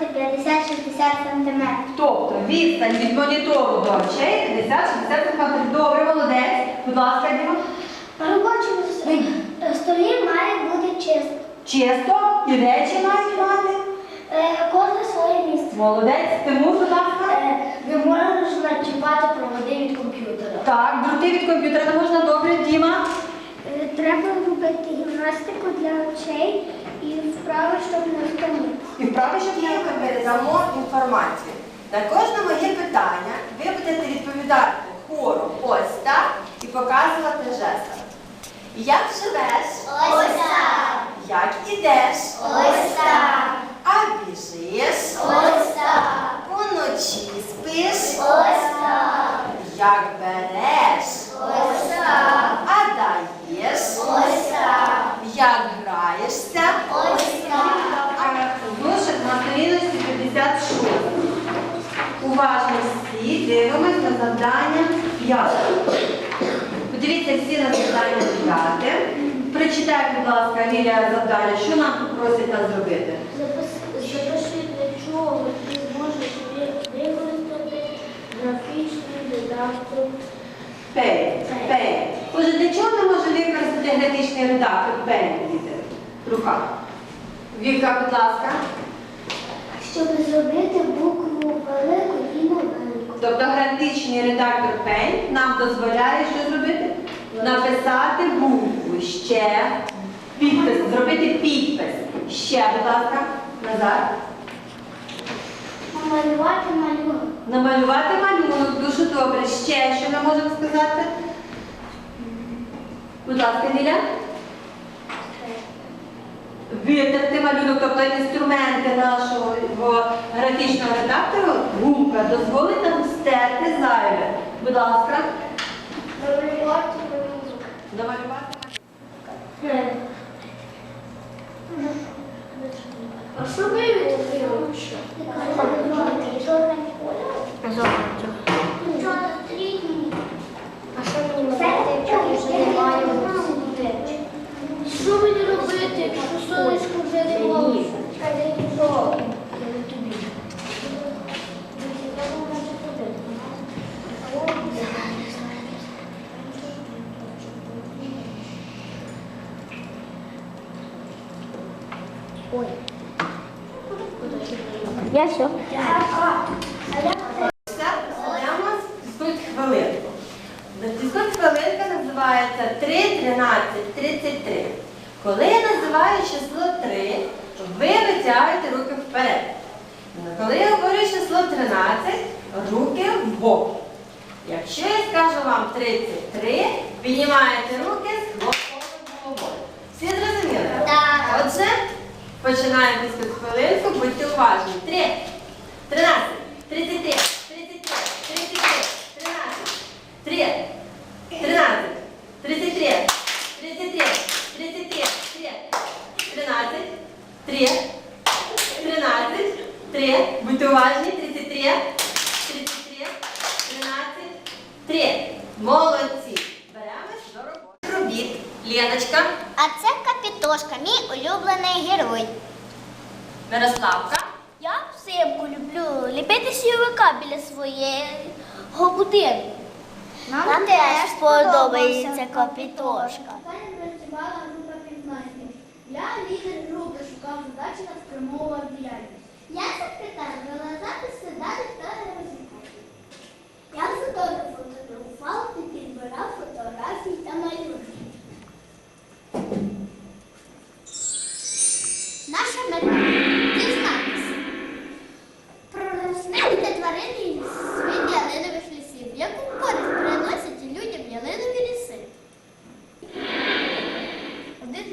бути 50-60 см. Тобто відстань від монітору до очей 50-60 см. Добре, молодець. Будь ласка, Діма. На робочому столі має бути чисто. Чисто і речі мають мати. Е, Кожне своє місце. Молодець. Тимур, будь ласка. Е, Не можна чіпати проводи від комп'ютера. Так, дроти від комп'ютера не можна добре, Діма. Е, Треба робити гімнастику для очей і вправи, щоб не втомитися. І вправи, щоб не Ми передамо інформацію. На кожне моє питання ви будете відповідати хором ось так і показувати жестами. Як живеш? Ось так. Як ідеш? Ось так. А біжиш? Ось так. Уночі спиш? Ось так. Як береш? Ось так. А даєш? Ось так. Як граєшся? Ось так. На сторіночці 56. Уважно всі дивимось на завдання 5. Подивіться всі на завдання 5. Прочитай, будь ласка, Лілія, завдання, що нам просить нас зробити. Запиши, для чого ти зможеш використати графічний додаток. Пей. Пей. Отже, для чого ми можемо використати графічний редактор? В руках. Віка, будь ласка. Щоб зробити букву велику і маленьку. Тобто графічний редактор Paint нам дозволяє що зробити? Написати букву ще, підпис, зробити підпис. Ще, будь ласка, назад. Намалювати малюнок. Намалювати малюнок, дуже добре. Ще що ми можемо сказати? Будь ласка, Ліля. Витерти малюнок, тобто інструменти нашого графічного редактору, гумка дозволить нам стерти зайве. Будь ласка, Намалювати малюнок. намалювати. А що ви відкрили? Чорний колір. Чорний. А що мені маю сидечки? Що мені сонечко вже не можу? Ой. Я все. Фізкульт хвилинку. Фізкульт хвилинка називається 3, 13, 33. Коли я називаю число 3, ви витягуєте руки вперед. Коли я говорю число 13, руки вбок. Якщо я скажу вам 33, піднімаєте руки з хлопковою головою. Всі зрозуміли? Так. Отже, починаємо фізкульт хвилинку, будьте уважні. 3, 13, 33, 33, 33, 13, 3, 13, 33, 33, 33, 3, 13, 3, 13, 3, будьте уважні, 33, 33, 13, 3. Молодці. Беремось до роботи. Робіт. Леночка, А це капітошка, мій улюблений герой. Мирославка. Я взимку люблю ліпити сніговика біля свого будинку. Нам, теж сподобається капітошка. працювала група пізнайків. Я лідер групи шукав задачі та спрямовував діяльність. Я секретар вела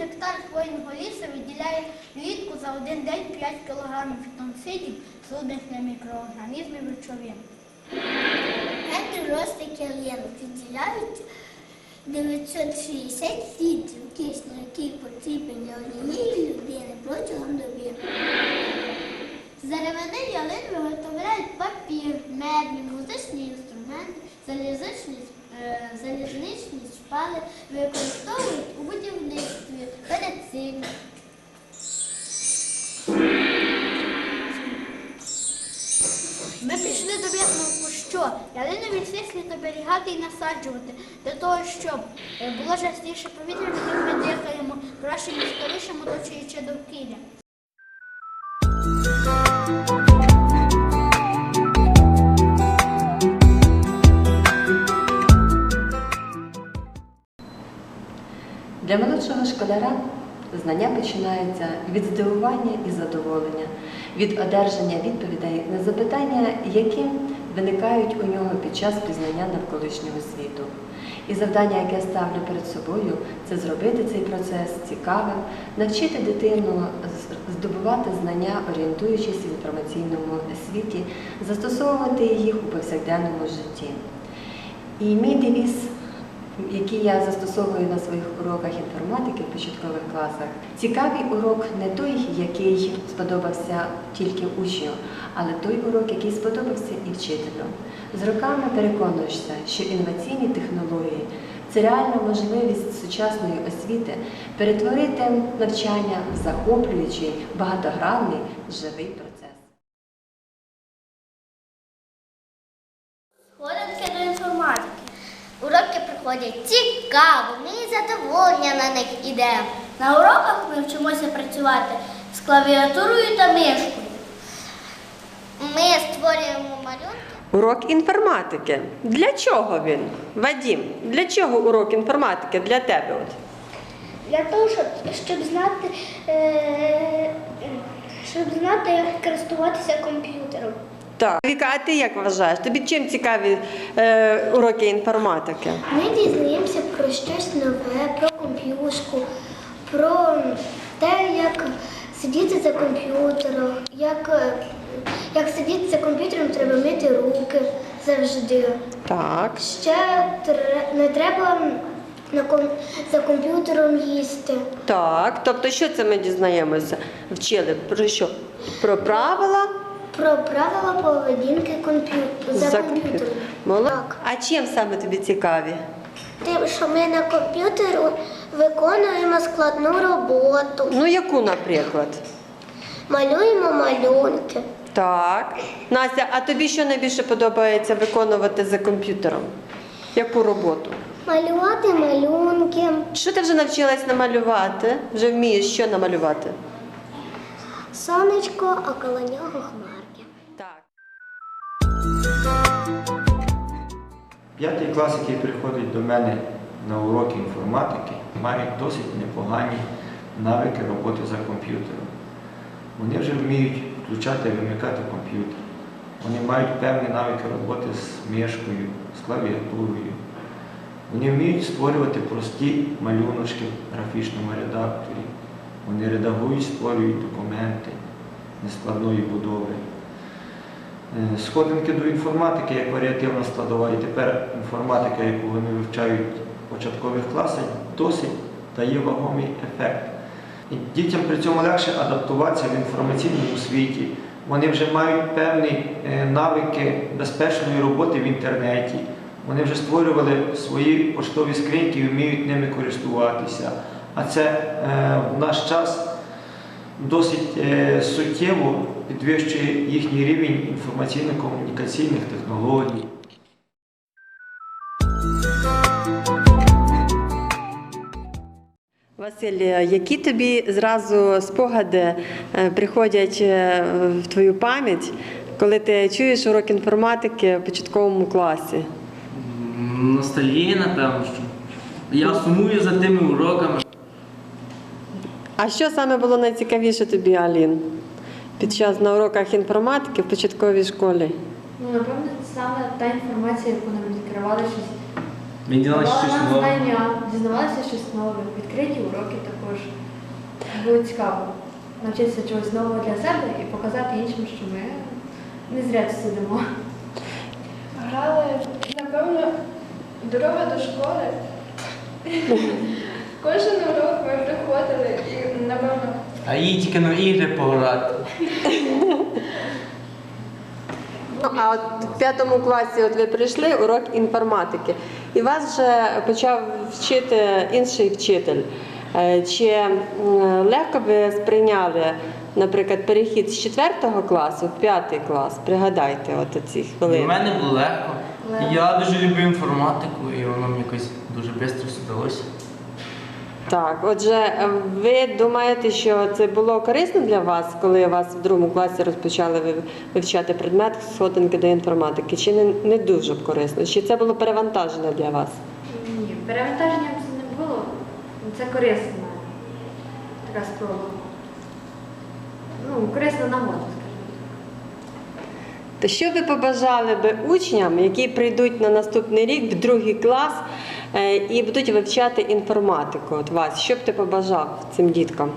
гектар хвойного лісу виділяє влітку за один день 5 кг фітонцидів, солодних для мікроорганізмів речовин. Ростик ялинок виділяють 960 літрів кисню, який потрібен однієї людини протягом доби. З деревини ялин виготовляють папір, меблі, музичні інструменти, залізничні, е, залізничні шпали, використовують у будівництві, сім. Ми прийшли до висновку, що ялинові ліси слід оберігати і насаджувати для того, щоб е, було жастіше повітря, коли ми дихаємо, краще ніж колишимо, оточуючи довкілля. Для молодшого школяра знання починаються від здивування і задоволення, від одержання відповідей на запитання, які виникають у нього під час пізнання навколишнього світу. І завдання, яке ставлю перед собою, це зробити цей процес цікавим, навчити дитину здобувати знання, орієнтуючись в інформаційному світі, застосовувати їх у повсякденному житті. І мій девіз, який я застосовую на своїх уроках інформатики в початкових класах, цікавий урок не той, який сподобався тільки учню, але той урок, який сподобався і вчителю. З роками переконуєшся, що інноваційні технології це реальна можливість сучасної освіти перетворити навчання в захоплюючий багатогранний живий процес. Сходинки до інформатики. Уроки проходять цікаво, ми із задоволення на них ідемо. На уроках ми вчимося працювати з клавіатурою та мишкою. Ми створюємо малюнки. Урок інформатики. Для чого він? Вадім, для чого урок інформатики для тебе? От? Для того, щоб, щоб знати, е, щоб знати, як користуватися комп'ютером. Так. Віка, а ти як вважаєш? Тобі чим цікаві е, уроки інформатики? Ми дізнаємося про щось нове, про комп'юшку, про те, як сидіти за комп'ютером, як, е, як сидіти за комп'ютером, треба мити руки завжди. Так. Ще не треба на ком- за комп'ютером їсти. Так. Тобто, що це ми дізнаємося? Вчили про що? Про правила Про правила поведінки комп'ю- за, комп'ютером. Молод- Так. А чим саме тобі цікаві? Тим, що ми на комп'ютері виконуємо складну роботу, Ну, яку, наприклад? малюємо малюнки. Так. Настя, а тобі що найбільше подобається виконувати за комп'ютером? Яку роботу? Малювати малюнки, Що ти вже навчилась намалювати? Вже вмієш що намалювати? сонечко, а коло нього хмарки. П'ятий клас, який приходить до мене на уроки інформатики, має досить непогані навики роботи за комп'ютером. Вони вже вміють включати і вимикати комп'ютер. Вони мають певні навики роботи з мишкою, з клавіатурою. Вони вміють створювати прості малюночки в графічному редакторі. Вони редагують, створюють документи нескладної будови. Е, Сходинки до інформатики як варіативна складова, і тепер інформатика, яку вони вивчають в початкових класах, досить дає вагомий ефект. І дітям при цьому легше адаптуватися в інформаційному світі. Вони вже мають певні е, навики безпечної роботи в інтернеті. Вони вже створювали свої поштові скриньки і вміють ними користуватися. А це е, в наш час досить е, суттєво підвищує їхній рівень інформаційно-комунікаційних технологій. Василь, які тобі зразу спогади е, приходять е, в твою пам'ять, коли ти чуєш урок інформатики в початковому класі? Ностальгія, напевно, що. Я сумую за тими уроками. А що саме було найцікавіше тобі, Алін, під час на уроках інформатики в початковій школі? Ну, напевно, це саме та інформація, яку нам відкривали щось. Ми щось нам нове. знання, дізнавалися щось нове, відкриті уроки також. Було цікаво навчитися чогось нового для себе і показати іншим, що ми не зря тут сидимо. Грали, напевно, дорога до школи. Кожен урок ми приходили і, напевно, А їй тільки на ігри пограти. Ну, а от в п'ятому класі от ви прийшли урок інформатики, і вас вже почав вчити інший вчитель. Е, Чи легко ви сприйняли наприклад, перехід з 4 класу в 5 клас? Пригадайте от ці Для хвилини. мене було легко. Я дуже люблю інформатику і воно мені якось дуже швидко вдалося. Так, отже, ви думаєте, що це було корисно для вас, коли вас в другому класі розпочали ви- вивчати предмет сходинки до інформатики? Чи не, не дуже б корисно? Чи це було перевантаження для вас? Ні, перевантаження це не було. Це корисна така спроба. Ну, корисна нагода, скажімо. То що ви побажали би учням, які прийдуть на наступний рік в другий клас і будуть вивчати інформатику? От вас, що б ти побажав цим діткам?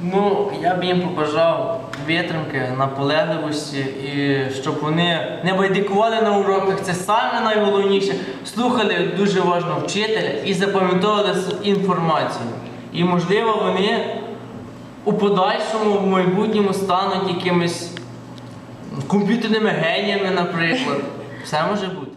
Ну, я б їм побажав витримки, наполегливості і щоб вони не байдикували на уроках. Це саме найголовніше. Слухали дуже важливо вчителя і запам'ятовували інформацію. І можливо вони у подальшому в майбутньому стануть якимись комп'ютерними геніями, наприклад. Все може бути.